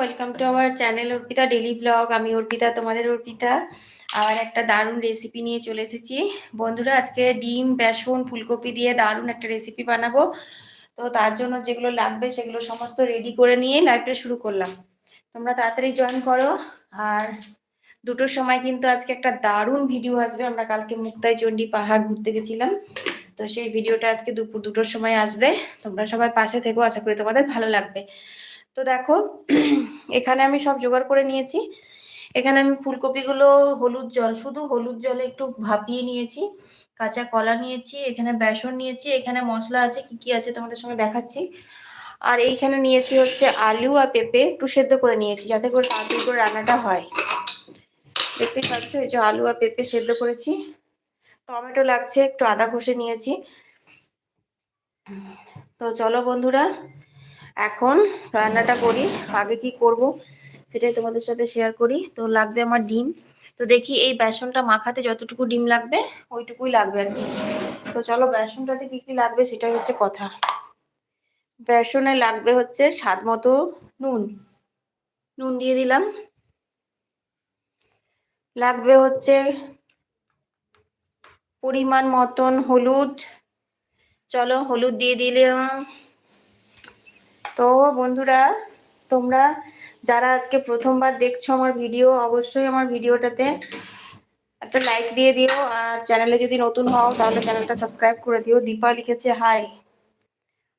Welcome to our channel Arpita daily vlog আমি অর্পিতা, তোমাদের অর্পিতা। আর একটা দারুণ রেসিপি নিয়ে চলে এসেছি। বন্ধুরা, আজকে ডিম, বেসন, ফুলকপি দিয়ে দারুণ একটা রেসিপি বানাবো। তো তার জন্য যেগুলো লাগবে, সেগুলো সমস্ত রেডি করে নিয়ে লাইভটা শুরু করলাম। তোমরা তাড়াতাড়ি জয়েন করো। আর দুটোর সময় কিন্তু আজকে একটা দারুণ ভিডিও আসবে। আমরা কালকে মুক্তাই চণ্ডী পাহাড় ঘুরতে গেছিলাম। তো সেই ভিডিওটা আজকে দুপুর দুটোর সময় আসবে। তোমরা সবাই পাশে থেকো। আশা করি তোমাদের ভালো লাগবে। তো দেখো, এখানে আমি সব জোগাড় করে নিয়েছি। এখানে আমি ফুলকপিগুলো, হলুদ জল, শুধু হলুদ জলে একটু ভাপিয়ে নিয়েছি। কাঁচা কলা নিয়েছি, এখানে বেসন নিয়েছি, এখানে মশলা আছে, কি কি আছে তোমাদের সঙ্গে দেখাচ্ছি। আর এইখানে নিয়েছি হচ্ছে আলু আর পেঁপে একটু সেদ্ধ করে নিয়েছি, যাতে করে তাড়াতাড়ি করে রান্নাটা হয়। দেখতেই পাচ্ছ, এই যে আলু আর পেঁপে সেদ্ধ করেছি। টমেটো লাগছে, একটু আদা ঘষে নিয়েছি। তো চলো বন্ধুরা এখন রান্নাটা করি। আগে কি করব সেটাই তোমাদের সাথে শেয়ার করি। তো লাগবে আমার ডিম। তো দেখি এই বেসনটা মাখাতে যতটুকু ডিম লাগবে, ওইটুকুই লাগবে আর কি। তো চলো বেসনটাতে কি কি লাগবে সেটাই হচ্ছে কথা। বেসনে লাগবে হচ্ছে স্বাদ মতো নুন। নুন দিয়ে দিলাম। লাগবে হচ্ছে পরিমাণ মতন হলুদ। চলো হলুদ দিয়ে দিলাম। তো বন্ধুরা, তোমরা যারা আজকে প্রথমবার দেখছ আমার ভিডিও, অবশ্যই আমার ভিডিওটাতে একটা লাইক দিয়ে দিও। আর চ্যানেলে যদি নতুন হও, তাহলে চ্যানেলটা সাবস্ক্রাইব করে দিও। দীপা লিখেছে হাই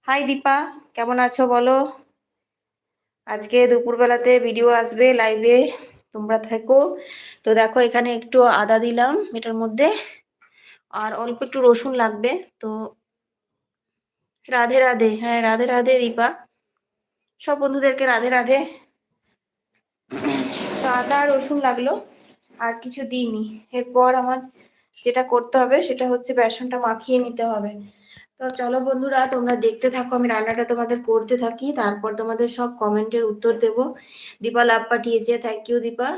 হাই দীপা, কেমন আছো বলো? আজকে দুপুরবেলাতে ভিডিও আসবে লাইভে তোমরা থেকো। তো দেখো, এখানে একটু আদা দিলাম এটার মধ্যে। আর অল্প একটু রসুন লাগবে, তো রাধে রাধে হ্যাঁ রাধে রাধে দীপা। সব বন্ধুদেরকে রাধে রাধে। তো আদা, রসুন লাগল, আর কিছু দিইনি। এরপর আমার যেটা করতে হবে, সেটা হচ্ছে বেসনটা মাখিয়ে নিতে হবে। তো চলো বন্ধুরা, তোমরা দেখতে থাকো, আমি রান্নাটা তোমাদের করতে থাকি। তারপর তোমাদের সব কমেন্টের উত্তর দেব। দীপা লাভ পাঠিয়েছে। Thank you Dipa.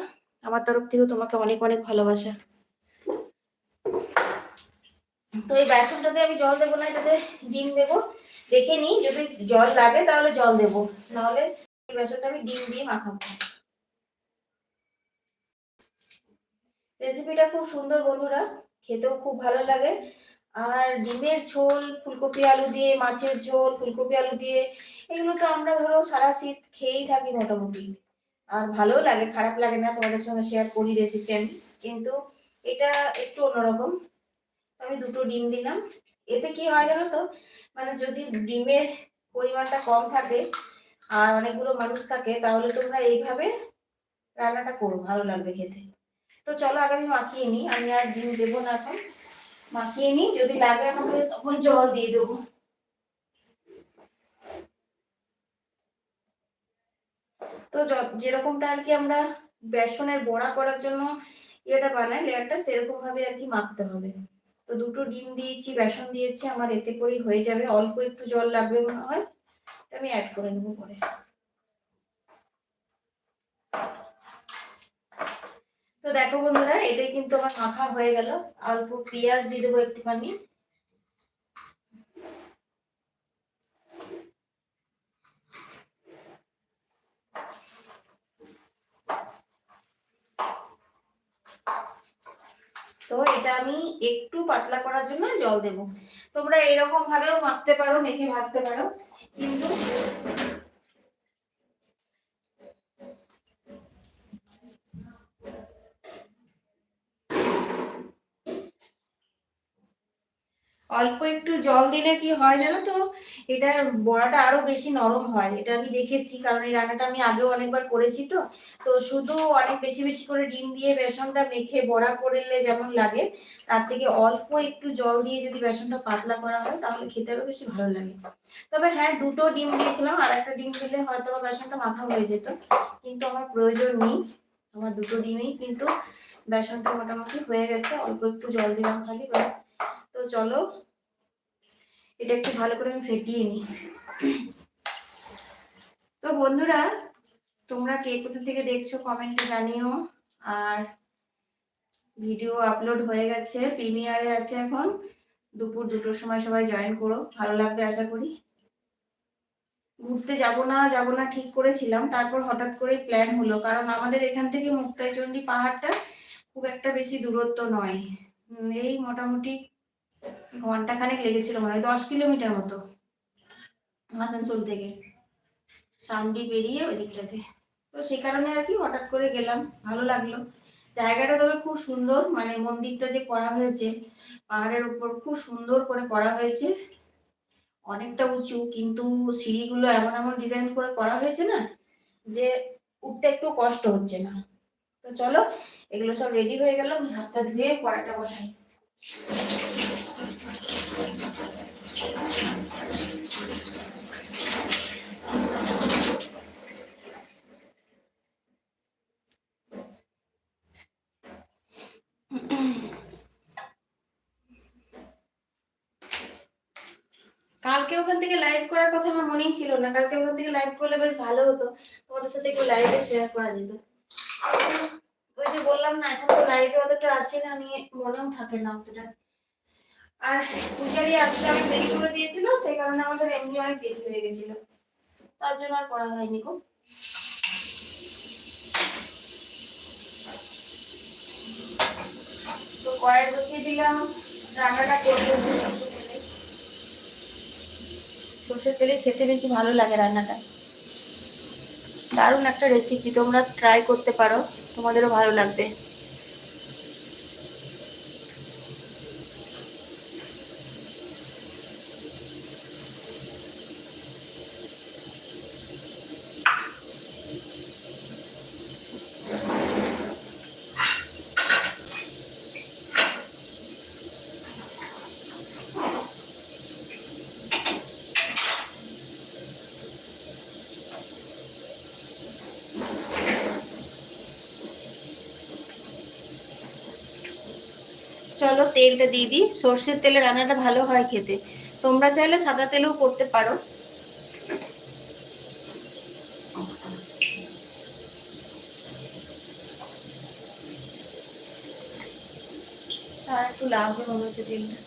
আমার তরফ থেকেও তোমাকে অনেক অনেক ভালোবাসা। তো এই বেসনটাতে আমি জল দেবো না, এটাতে ডিম দেবো। দেখে নিই, যদি জল লাগে তাহলে জল দেবো। নাহলে এই বেসনটা আমি ডিম দিয়ে মাখাবো। রেসিপিটা খুব সুন্দর বন্ধুরা, খেতেও খুব ভালো লাগে। আর ডিমের ঝোল, ফুলকপি আলু দিয়ে, মাছের ঝোল, ফুলকপি আলু দিয়ে, এগুলো তো আমরা ধরো সারা শীত খেয়েই থাকি মোটামুটি। আর ভালো লাগে, খারাপ লাগে না, তোমাদের সঙ্গে শেয়ার করি রেসিপি আমি। কিন্তু এটা একটু অন্যরকম। আমি দুটো ডিম দিলাম। এতে কি হয় জানো তো? মানে যদি ডিমের পরিমাণটা কম থাকে আর অনেকগুলো মানুষ থাকে, তাহলে তোমরা এইভাবে রান্নাটা করো, ভালো লাগবে খেতে। তো চলো আগে আমি মাখিয়ে নিই। আমি আর ডিম দেবো না এখন। মাখিয়ে নিই। যদি লাগে আমাকে তখন জল দিয়ে দেবো। তো যেরকমটা আর কি আমরা বেসনের বড়া করার জন্য ইয়েটা বানাই, লেয়ারটা সেরকম ভাবে আর কি মাখতে হবে। তো দুটো ডিম দিয়েছি, বেসন দিয়েছি, আমার এতে করেই হয়ে যাবে। অল্প একটু জল লাগবে মনে হয় আমি অ্যাড করে নেব পরে। তো দেখো বন্ধুরা, এটাই কিন্তু আমার মাখা হয়ে গেল। অল্প পেঁয়াজ দিয়ে দেবো একটুখানি। তো এটা আমি একটু পাতলা করার জন্য জল দেব। তোমরা এরকম ভাবেও মাখতে পারো, মেখে ভাজতে পারো। কিন্তু অল্প একটু জল দিলে কি হয় জানো তো? এটা বড়াটা আরও বেশি নরম হয়। এটা আমি দেখেছি, কারণ এই রান্নাটা আমি আগেও অনেকবার করেছি তো। তো শুধু অনেক বেশি বেশি করে ডিম দিয়ে বেসনটা মেখে বড়া করলে যেমন লাগে, তার থেকে অল্প একটু জল দিয়ে যদি বেসনটা পাতলা করা হয়, তাহলে খেতে আরও বেশি ভালো লাগে। তবে হ্যাঁ দুটো ডিম দিয়েছিলাম, আর একটা ডিম দিলে হয়তো বেসনটা মাখা হয়ে যেত। কিন্তু আমার প্রয়োজন নেই, আমার দুটো ডিমেই কিন্তু বেসনটা মোটামুটি হয়ে গেছে, অল্প একটু জল দিলাম খালি ব্যাস। তো চলো এটা একটু ভালো করে আমি ফেটিয়ে নিই। তো বন্ধুরা, তোমরা কে কোথা থেকে দেখছ কমেন্টে জানিও। আর ভিডিও আপলোড হয়ে গেছে প্রিমিয়ারে আছে এখন। দুপুর দুটোর সময় সবাই জয়েন করো, ভালো লাগবে আশা করি। ঘুরতে যাব না যাব না ঠিক করেছিলাম, তারপর হঠাৎ করে প্ল্যান হলো। কারণ আমাদের এখান থেকে মুক্তাইচন্ডী পাহাড়টা খুব একটা বেশি দূরত্ব নয়। এই মোটামুটি ঘণ্টা খানেক লেগেছিল মানে দশ কিলোমিটার মতো। আসানসোল থেকে। সামডি পেরিয়ে ওই দিকটাতে। তো সে কারণে আর কি হঠাৎ করে গেলাম, ভালো লাগল। জায়গাটা তবে খুব সুন্দর মানে মন্দিরটা যে করা হয়েছে, পাহাড়ের উপর খুব সুন্দর করে করা হয়েছে। অনেকটা উঁচু, কিন্তু সিঁড়িগুলো এমন এমন ডিজাইন করে করা হয়েছে না, যে উঠতে একটু কষ্ট হচ্ছে না। তো চলো, এগুলো সব রেডি হয়ে গেল হাতটা ধুয়ে কড়াইটা বসাই কালকে ওখান থেকে লাইভ করার কথা আমার মনেই ছিল না। কালকে ওখান থেকে লাইভ করলে বেশ ভালো হতো। তোমাদের সাথে একটু লাইভে শেয়ার করা যেত। ওই যে বললাম না, এখন তো লাইভে অতটা আসে না, নিয়ে মনেও থাকে না অতটা। আর পূজারি আজকে আমি দেরি করে দিয়েছিল, সেই কারণে আমাদের এমনি অনেক দেরি হয়ে গেছিল। তার জন্য আর করা হয়নি গো। তো কড়াই বসিয়ে দিলাম, রান্নাটা করতে সর্ষের তেলে খেতে বেশি ভালো লাগে রান্নাটা। দারুণ একটা রেসিপি তোমরা ট্রাই করতে পারো, তোমাদেরও ভালো লাগবে। চলো তেলটা দিয়ে দিই। সর্ষের তেলে রান্নাটা ভালো হয় খেতে। তোমরা চাইলে সাদা তেলেও করতে পারো। আর একটু লাভ হয়েছে তেলটা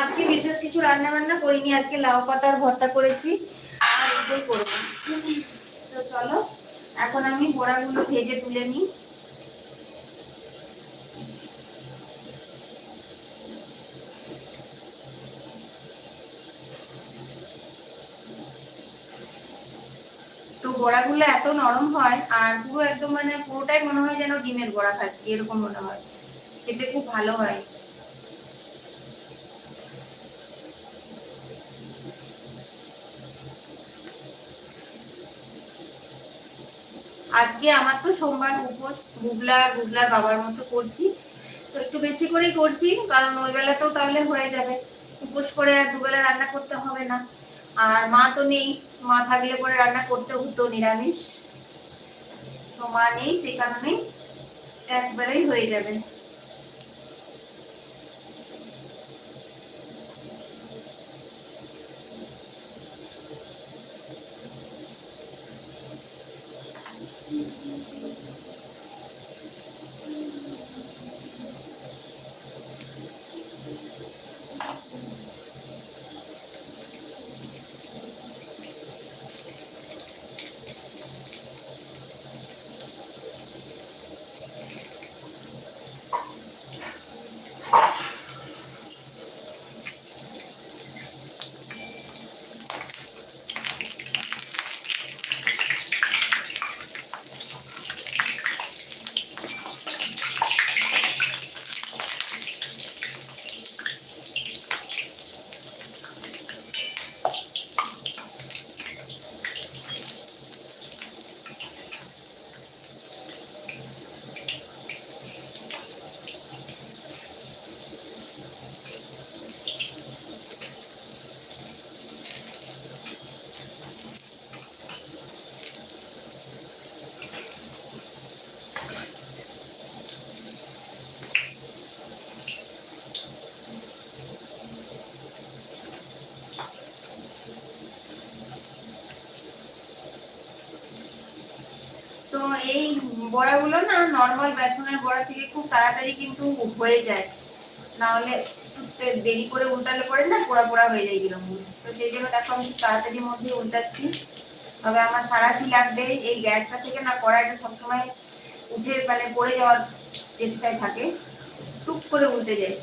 আজকে বিশেষ কিছু রান্না বান্না করিনি, আজকে লাউ পাতার ভর্তা করেছি, আর এটাই করব। তো চলো, এখন আমি বড়াগুলো ভেজে তুলে নিই। তো বড়াগুলো এত নরম হয়, আর পুরো একদম মানে পুরোটাই মনে হয় যেন ডিমের বড়া খাচ্ছি, এরকম মনে হয়। খেতে খুব ভালো হয়। আজকে আমার তো সোমবার উপোস গুগলা গুগলার বাবার মতো করছি। তো একটু বেশি করেই করছি, কারণ ওই বেলাতেও তাহলে হয়ে যাবে। উপোস করে আর দুবেলা রান্না করতে হবে না। আর মা তো নেই, মা থাকলে পরে রান্না করতে হতো, নিরামিষ। তো মা নেই, সেই কারণেই একবারেই হয়ে যাবে। এই বড়াগুলো না নর্মাল বেসনের বড়া থেকে খুব তাড়াতাড়ি কিন্তু হয়ে যায়। নাহলে দেরি করে উল্টালে পরে না পোড়া পোড়া হয়ে যায় কীরকম। তো সেই জন্য দেখো আমি তাড়াতাড়ির মধ্যে উল্টাচ্ছি। তবে আমার সারাশি লাগবে। এই গ্যাসটা থেকে না কড়াইটা সবসময় উঠে মানে পড়ে যাওয়ার চেষ্টায় থাকে। টুক করে উল্টে যায়।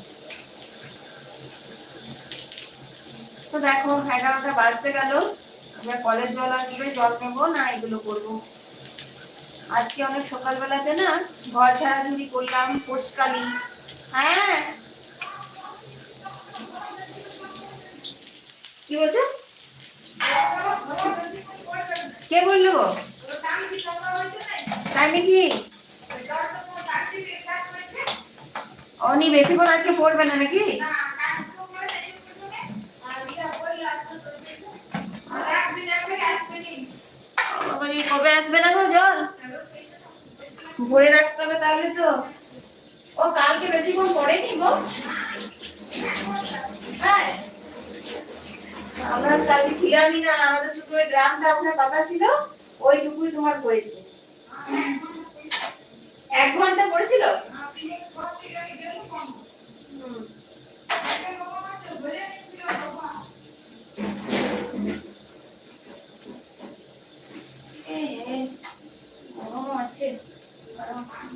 তো দেখো এগারোটা বাজতে গেল। আমরা কলের জল আসবে, জল নেব না এগুলো করব। আজকে অনেক সকালবেলাতে না ঘর ঝাড়াঝুড়ি করলাম পোষকালি হ্যাঁ। কি বলছো? কে বলল? তাই নাকি অনি বেশিক্ষণ আজকে পড়বে না নাকি? কবে আসবে না গো জল? ভরে রাখতে হবে তাহলে তো। ও, কালকে বেশিক্ষণ পড়েনি গো? হ্যাঁ। আমরা কালকে ছিলামই না, আমাদের শুধু ওই ড্রামটা আপনার কথা ছিল ওইটুকুই তোমার পড়েছে। এক ঘণ্টা পড়েছিল? আছে। 嗯。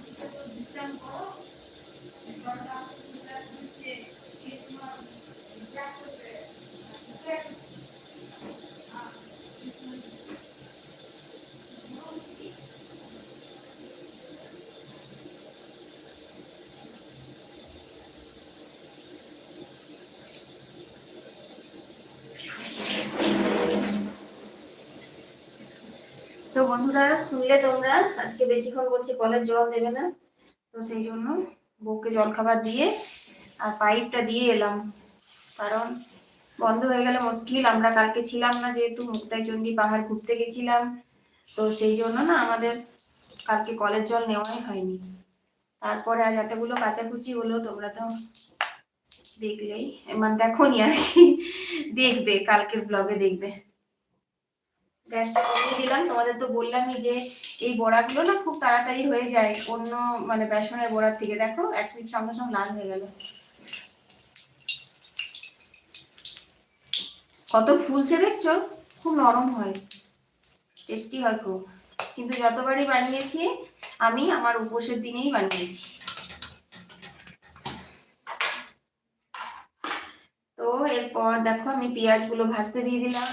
বন্ধুরা, শুনলে তোমরা? আজকে বেশিক্ষণ বলছি কলের জল দেবে না। তো সেই জন্য বউকে জল খাবার দিয়ে আর পাইপটা দিয়ে এলাম। কারণ বন্ধ হয়ে গেলে মুশকিল। আমরা কালকে ছিলাম না যেহেতু, মুক্তাই চণ্ডী পাহাড় ঘুরতে গেছিলাম। তো সেই জন্য না, আমাদের কালকে কলের জল নেওয়াই হয়নি। তারপরে আজ এতগুলো কাচাকুচি হলো, তোমরা তো দেখলেই। মানে দেখো নি আর কি। দেখবে, কালকের ব্লগে দেখবে। গ্যাসটা কমিয়ে দিলাম। তোমাদের তো বললামই যে এই বড়াগুলো না খুব তাড়াতাড়ি হয়ে যায়, অন্য মানে বেসনের বড়ার থেকে। দেখো, এক মিনিট সঙ্গে সঙ্গে লাল হয়ে গেল। কত ফুলছে দেখছ? খুব নরম হয়। টেস্টি হয় খুব। কিন্তু যতবারই বানিয়েছি, আমি আমার উপোসের দিনেই বানিয়েছি। তো এরপর দেখো, আমি পেঁয়াজগুলো ভাজতে দিয়ে দিলাম।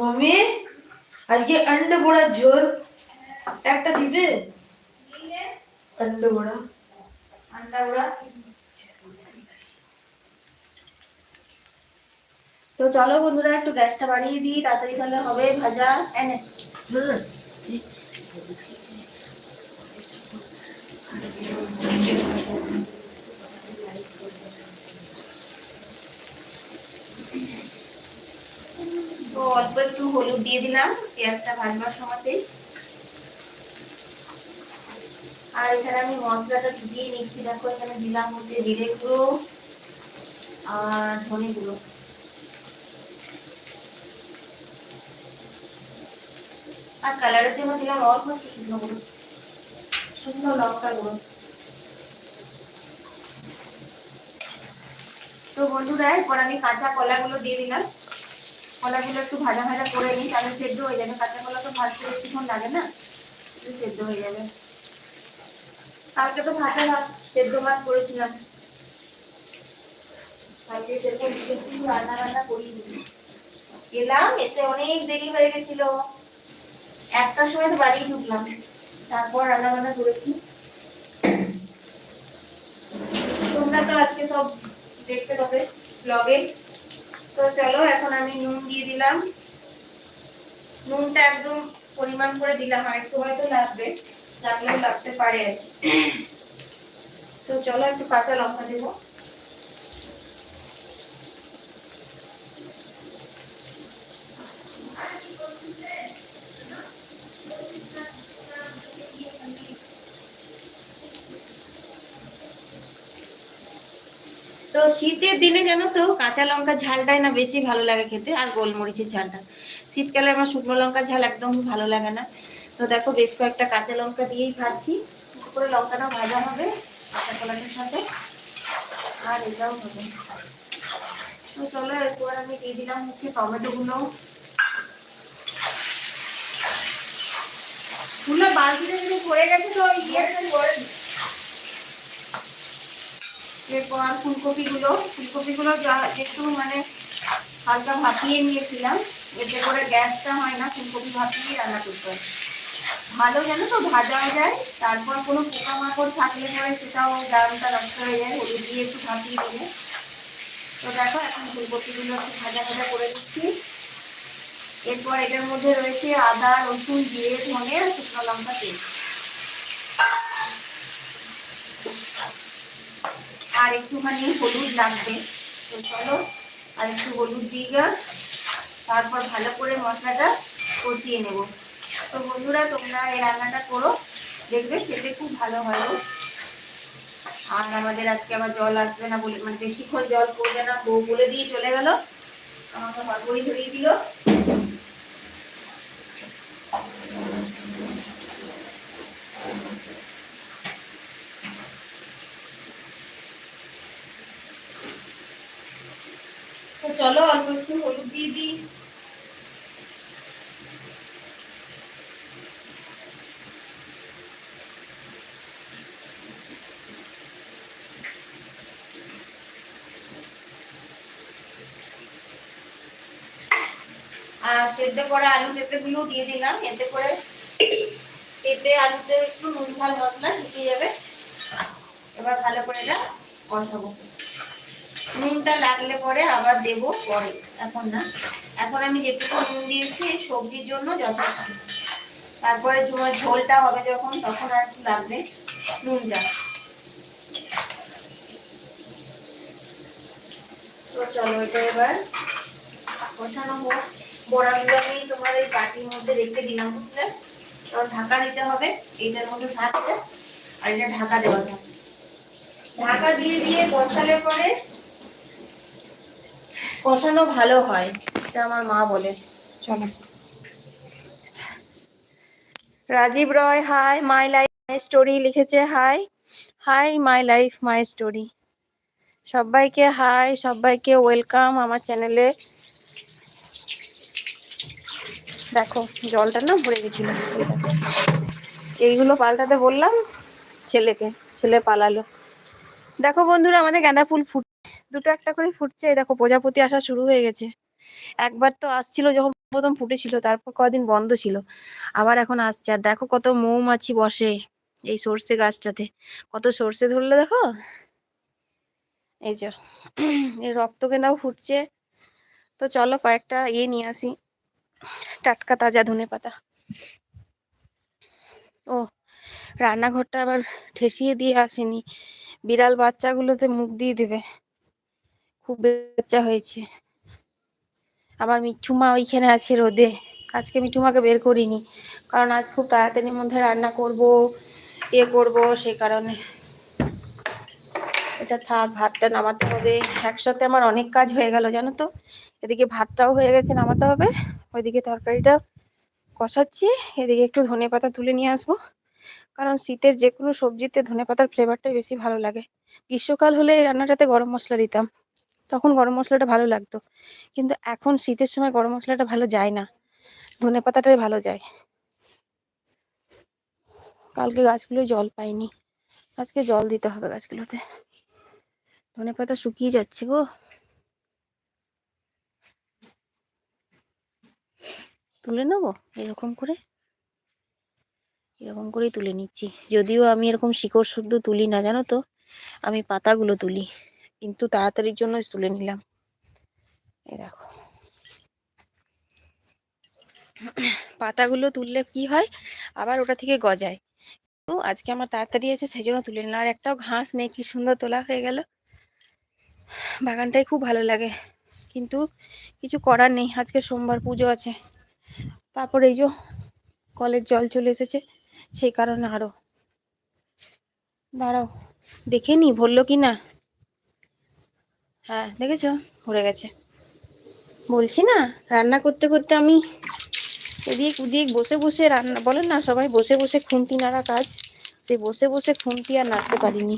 মম্মি আজকে আন্ডে বড়া ঝোল। একটা দিবে? আন্ডে বড়া। আন্ডা বড়া। তো চলো বন্ধুরা, একটু গ্যাসটা বাড়িয়ে দিই, তাড়াতাড়ি তাহলে হবে ভাজা। এনে হুম তো অল্প একটু হলুদ দিয়ে দিলাম, পেঁয়াজটা ভাজবার সময়তে। আর এখানে আমি মশলাটা ভিজিয়ে নিচ্ছি, দেখো এখানে দিলাম হচ্ছে জিরে গুঁড়ো আর ধনে গুঁড়ো। আর কালারের জন্য দিলাম অল্প একটু শুকনো গুঁড়ো, শুকনো লঙ্কা গুঁড়ো। তো বন্ধুরা, এরপর আমি কাঁচা কলাগুলো দিয়ে দিলাম। কলাগুলো একটু ভাজা ভাজা করে নিই, তাহলে সেদ্ধ হয়ে যাবে। কাঁচা কলা তো ভাজতে বেশিক্ষণ লাগে না সেদ্ধ হয়ে যাবে। কালকে তো ভাজা ভাত, সেদ্ধ ভাত করেছিলাম। রান্না বান্না এসে অনেক দেরি হয়ে গেছিল। একটার সময় বাড়ি ঢুকলাম। তারপর রান্না বান্না করেছি। তোমরা তো আজকে সব দেখতে পাবে ব্লগে তো চলো, এখন আমি নুন দিয়ে দিলাম নুনটা একদম পরিমাণ করে দিলাম, আর একটু হয়তো লাগবে, লাগলেও লাগতে পারে আর কি। তো চলো, একটু কাঁচা লঙ্কা দেবো তো শীতের দিনে জানো তো কাঁচা লঙ্কা ঝালটাই না বেশি ভালো লাগে খেতে, আর গোলমরিচের ঝালটা। শীতকালে আমার শুকনো লঙ্কা ঝাল একদম ভালো লাগে না। তো দেখো বেশ কয়েকটা কাঁচা লঙ্কা দিয়েই খাচ্ছি করে লঙ্কাটা ভাজা হবে কাঁচা কলাটের সাথে। আর এটাও হবে। তো চলো, এরপর আমি দিয়ে দিলাম হচ্ছে টমেটোগুলো ফুলো বালতিতে যদি পড়ে গেছে তো করে এরপর ফুলকপিগুলো ফুলকপিগুলো যা একটু মানে হালকা ভাপিয়ে নিয়েছিলাম। এতে করে গ্যাসটা হয় না, ফুলকপি ভাপিয়ে রান্না করতে হয়। ভালো যেন তো ভাজাও যায়, তারপর কোনো পোকামাকড় থাকলে পরে সেটাও ডালটা নষ্ট হয়ে যায় হলুদ দিয়ে একটু ভাপিয়ে দিলে। তো দেখো, এখন ফুলকপিগুলো একটু ভাজা ভাজা করে দিচ্ছি এরপর এটার মধ্যে রয়েছে আদা, রসুন, জিরে, ধনে শুকনো লঙ্কা তেল আর একটুখানি হলুদ লাগবে। তো চলো, আর একটু হলুদ দিয়ে তারপর ভালো করে মশলাটা কষিয়ে নেব। তো বন্ধুরা, তোমরা এই রান্নাটা করো, দেখবে খেতে খুব ভালো হয় আর আমাদের আজকে আবার জল আসবে না বলে মানে বেশিক্ষণ জল পড়বে না, বউ বলে দিয়ে চলে গেল। আমাকে হরবই ধরিয়ে দিল। চলো অল্প একটু হলুদ দিয়ে দিই। আর সেদ্ধ করা আলু পেঁপেগুলো দিয়ে দিলাম, এতে করে পেঁপে, আলুতে একটু নুন ঝাল মশলা ঢুকে যাবে। এবার ভালো করে এটা কষাবো। নুনটা লাগলে পরে আবার দেবো পরে, এখন না। এখন আমি যেটুকু নুন দিয়েছি সবজির জন্য যথেষ্ট। তারপরে তোমার ঝোলটা হবে যখন, তখন আর একটু লাগবে নুনটা। তো চলো এটা এবার কষানো হোক। বড়াগুলো আমি তোমার এই বাটির মধ্যে রেখে দিলাম, বুঝলে? কারণ ঢাকা দিতে হবে, এইটার মধ্যে থাকছে আর এটা ঢাকা দেওয়া থাকবে ঢাকা দিয়ে দিয়ে কষালে পরে কষানো ভালো হয়, এটা আমার মা বলে। চলো। Rajib Roy, hi, my life, my story লিখেছে, hi. Hi, my life, my story. সবাইকে হাই, সবাইকে ওয়েলকাম আমার চ্যানেলে। দেখো, জলটা না ভরে গেছিল। এইগুলো পাল্টাতে বললাম, ছেলেকে, ছেলে পালালো। দেখো বন্ধুরা, আমাদের গাঁদা ফুল ফুট দুটো একটা করে ফুটছে। দেখো, প্রজাপতি আসা শুরু হয়ে গেছে। একবার তো আসছিল যখন প্রথম ফুটেছিল, তারপর কদিন বন্ধ ছিল। আবার এখন আসছে। আর দেখো কত মৌমাছি বসে এই সর্ষে গাছটাতে। কত সর্ষে ধরলো দেখো? এই যে, এই রক্ত গেঁদাও ফুটছে। তো চলো কয়েকটা ইয়ে নিয়ে আসি। টাটকা তাজা ধনে পাতা। ও, রান্নাঘরটা আবার ঠেসিয়ে দিয়ে আসেনি। বিড়াল বাচ্চাগুলোতে মুখ দিয়ে দেবে। খুব বাচ্চা হয়েছে। আমার মিঠুমা ওইখানে আছে রোদে। আজকে মিঠুমাকে বের করিনি। কারণ আজ খুব তাড়াতাড়ির মধ্যে রান্না করব এ করব, সে কারণে। এটা থাক, ভাতটা নামাতে হবে। একসাথে আমার অনেক কাজ হয়ে গেল, জানো তো? এদিকে ভাতটাও হয়ে গেছে, নামাতে হবে। ওইদিকে তরকারিটা কষাচ্ছি। এদিকে একটু ধনে পাতা তুলে নিয়ে আসব। কারণ শীতের যে কোনো সবজিতে ধনে পাতার ফ্লেভারটাই বেশি ভালো লাগে। গ্রীষ্মকাল হলে এই রান্নাটাতে গরম মশলা দিতাম। তখন গরম মশলাটা ভালো লাগতো। কিন্তু এখন শীতের সময় গরম মশলাটা ভালো যায় না। ধনে পাতাটাই ভালো যায়। কালকে গাছগুলো জল পাইনি। আজকে জল দিতে হবে গাছগুলোতে। ধনে পাতা শুকিয়ে যাচ্ছে গো। তুলে নেব এরকম করে? এরকম করেই তুলে নিচ্ছি। যদিও আমি এরকম শিকড় শুদ্ধ তুলি না, জানো তো? আমি পাতাগুলো তুলি। কিন্তু তাড়াতাড়ির জন্য তুলে নিলাম। এই দেখো। পাতাগুলো তুললে কি হয়? আবার ওটা থেকে গজায়। তো আজকে আমার তাড়াতাড়ি আছে সেই জন্য তুলে নিলাম। আর একটাও ঘাস নেই, কি সুন্দর তোলা হয়ে গেল। বাগানটাই খুব ভালো লাগে। কিন্তু কিছু করার নেই, আজকে সোমবার পুজো আছে। তারপর এই যে কলের জল চলে এসেছে, সেই কারণে আরও দাঁড়াও, দেখে নি, ভরলো কি না? হ্যাঁ দেখেছ? ভরে গেছে। বলছি না, রান্না করতে করতে আমি এদিক ওদিক বসে বসে রান্না, বলেন না সবাই, বসে বসে খুন্তি নাড়া কাজ। সেই বসে বসে খুন্তি আর নাড়তে পারিনি।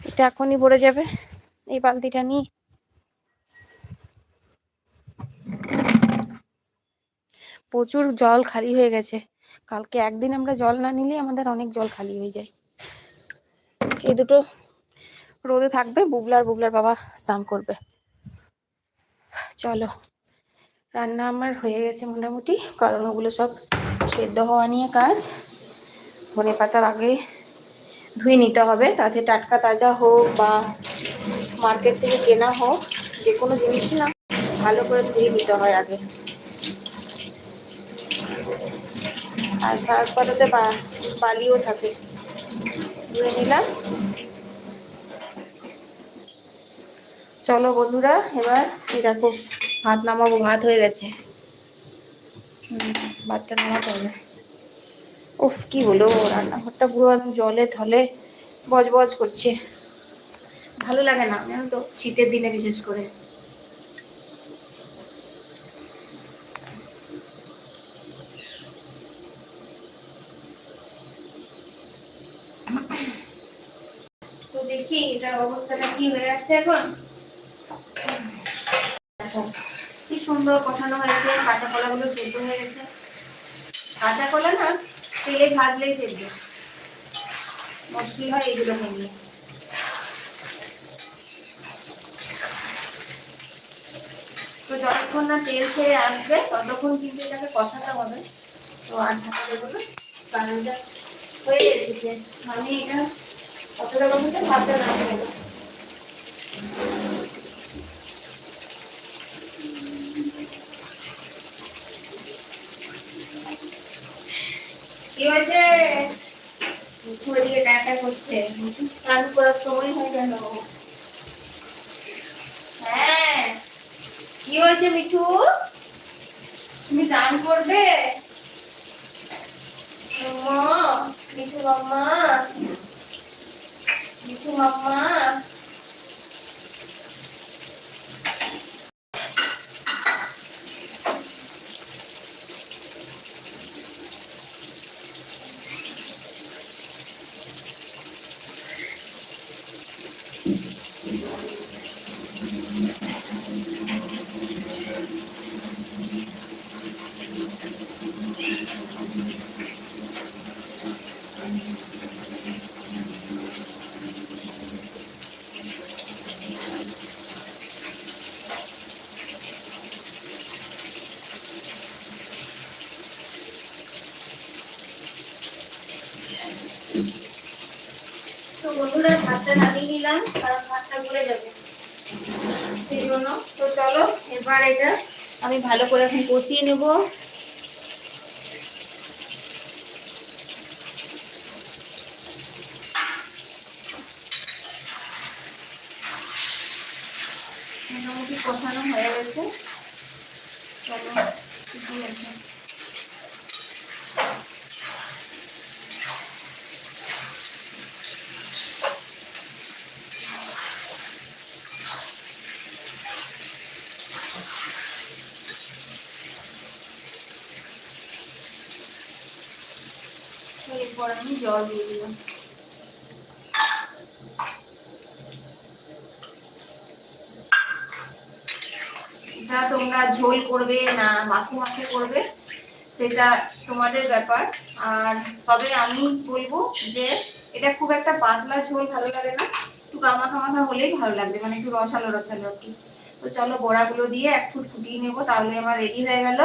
এটা এখনই ভরে যাবে, এই বালতিটা নিয়ে। প্রচুর জল খালি হয়ে গেছে। কালকে একদিন আমরা জল না নিলে আমাদের অনেক জল খালি হয়ে যায়। এই দুটো রোদে থাকবে, বুবলার বুবলার বাবা স্নান করবে। চলো, রান্না আমার হয়ে গেছে মোটামুটি, কারণ ওগুলো সব সেদ্ধ হওয়া নিয়ে কাজ। ধনে পাতার আগে ধুয়ে নিতে হবে, তাতে টাটকা তাজা হোক বা মার্কেট থেকে কেনা হোক, যে কোনো জিনিস না, ভালো করে ধুয়ে নিতে হয় আগে। আর শাক পাতাতে বালিও থাকে। ধুয়ে নিলাম। চলো বন্ধুরা, এবার এই দেখো ভাত নামাবো, ভাত হয়ে গেছে। ভাতটা নামাতে হবে। উফ, কি হলো রান্নাঘরটা পুরো জলে থলে বজবজ করছে। ভালো লাগে না, জানো তো, শীতের দিনে বিশেষ করে। তো দেখি, এটার অবস্থাটা কি হয়ে যাচ্ছে এখন দেখো সুন্দর কষানো হয়েছে, কাঁচা কলাগুলো সেদ্ধ হয়ে গেছে। কাঁচা কলা না, তেলে ভাজলেই সেদ্ধ। মুশকিল হয় এগুলো নিয়ে তো যতক্ষণ না তেল ছেড়ে আসবে, ততক্ষণ কিন্তু এটাকে কষাতে হবে। তো আর ঢাকা দেবো না, কারণ এটা হয়ে এসেছে। মানে এটা কতটা কতটা ভাবতে না। করছে। হয়ে কি হয়েছে মিঠু? তুমি চান করবে? মিঠু মাম্মা মিঠু মাম্মা তো বন্ধুরা ভাতটা নিলাম কারণ ভাতটা গলে যাবে। সেই জন্য, তো চলো, এবার এটা আমি ভালো করে এখন কষিয়ে নেব মোটামুটি কষানো হয়ে গেছে চলো ঠিক আছে তো এরপর আমি জল দিয়ে দিলাম। এটা তোমরা ঝোল করবে না মাখো মাখো করবে, সেটা তোমাদের ব্যাপার। আর তবে আমি বলব যে এটা খুব একটা পাতলা ঝোল ভালো লাগে না, একটু কামাখা মাখা হলেই ভালো লাগবে মানে একটু রসালো রসালো আর কি। তো চলো বড়াগুলো দিয়ে এক ফুট ফুটিয়ে নেব, তাহলে আমার রেডি হয়ে গেল।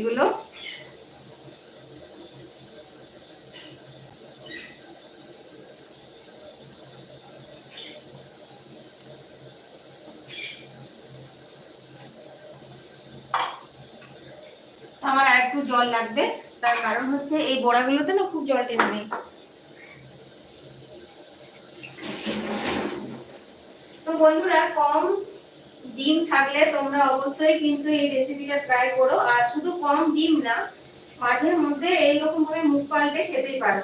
এগুলো আমার আর একটু জল লাগবে। তার কারণ হচ্ছে এই বড়াগুলোতে না খুব জল টেনে নেই। তো বন্ধুরা, কম ডিম থাকলে তোমরা অবশ্যই কিন্তু এই রেসিপিটা ট্রাই করো। আর শুধু কম ডিম না, মাঝে মধ্যে এইরকম ভাবে মুখ পাল্টে খেতেই পারো।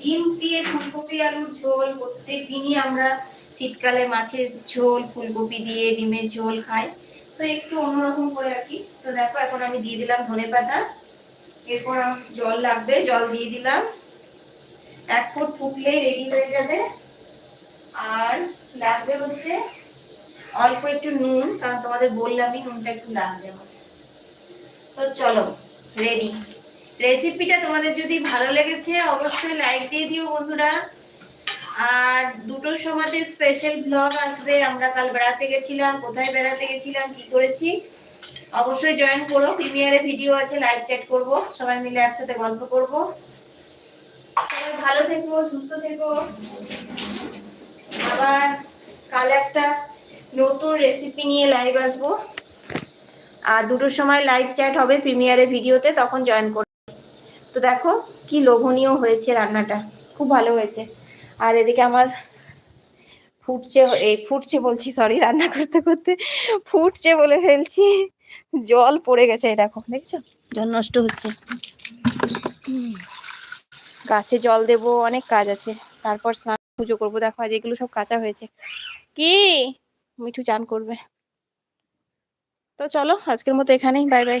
ডিম দিয়ে ফুলকপি, আলুর ঝোল প্রত্যেক দিনই আমরা শীতকালে মাছের ঝোল, ফুলকপি দিয়ে ডিমের ঝোল খাই। তো একটু অন্যরকম করে আর কি। তো দেখো, এখন আমি দিয়ে দিলাম ধনে পাতা এরপর জল লাগবে, জল দিয়ে দিলাম। এক ফুট ফুটলেই রেডি হয়ে যাবে। আর লাগবে হচ্ছে অল্প একটু নুন, কারণ তোমাদের বললামই নুনটা একটু লাগবে তো চলো রেডি রেসিপিটা তোমাদের যদি ভালো লেগেছে, অবশ্যই লাইক দিয়ে দিও বন্ধুরা। আর দুটোর সময়তে স্পেশাল ব্লগ আসবে। আমরা কাল বেড়াতে গেছিলাম, কোথায় বেড়াতে গেছিলাম, কি করেছি? অবশ্যই জয়েন করো। প্রিমিয়ারে ভিডিও আছে লাইভ চ্যাট করব। সবাই মিলে একসাথে গল্প করব। সবাই ভালো থেকো, সুস্থ থেকো। আবার কাল একটা নতুন রেসিপি নিয়ে লাইভ আসব। আর দুটোর সময় লাইভ চ্যাট হবে প্রিমিয়ারে ভিডিওতে তখন জয়েন করো তো দেখো কি লোভনীয় হয়েছে রান্নাটা। খুব ভালো হয়েছে। আর এদিকে আমার ফুটছে, এই ফুটছে বলছি সরি রান্না করতে করতে ফুটছে বলে ফেলছি। জল পড়ে গেছে দেখো দেখছ? জল নষ্ট হচ্ছে। গাছে জল দেব অনেক কাজ আছে। তারপর স্নান পুজো করব। দেখো আজ এগুলো সব কাঁচা হয়েছে। কি? মিঠু চান করবে। তো চলো আজকের মতো এখানেই বাই বাই।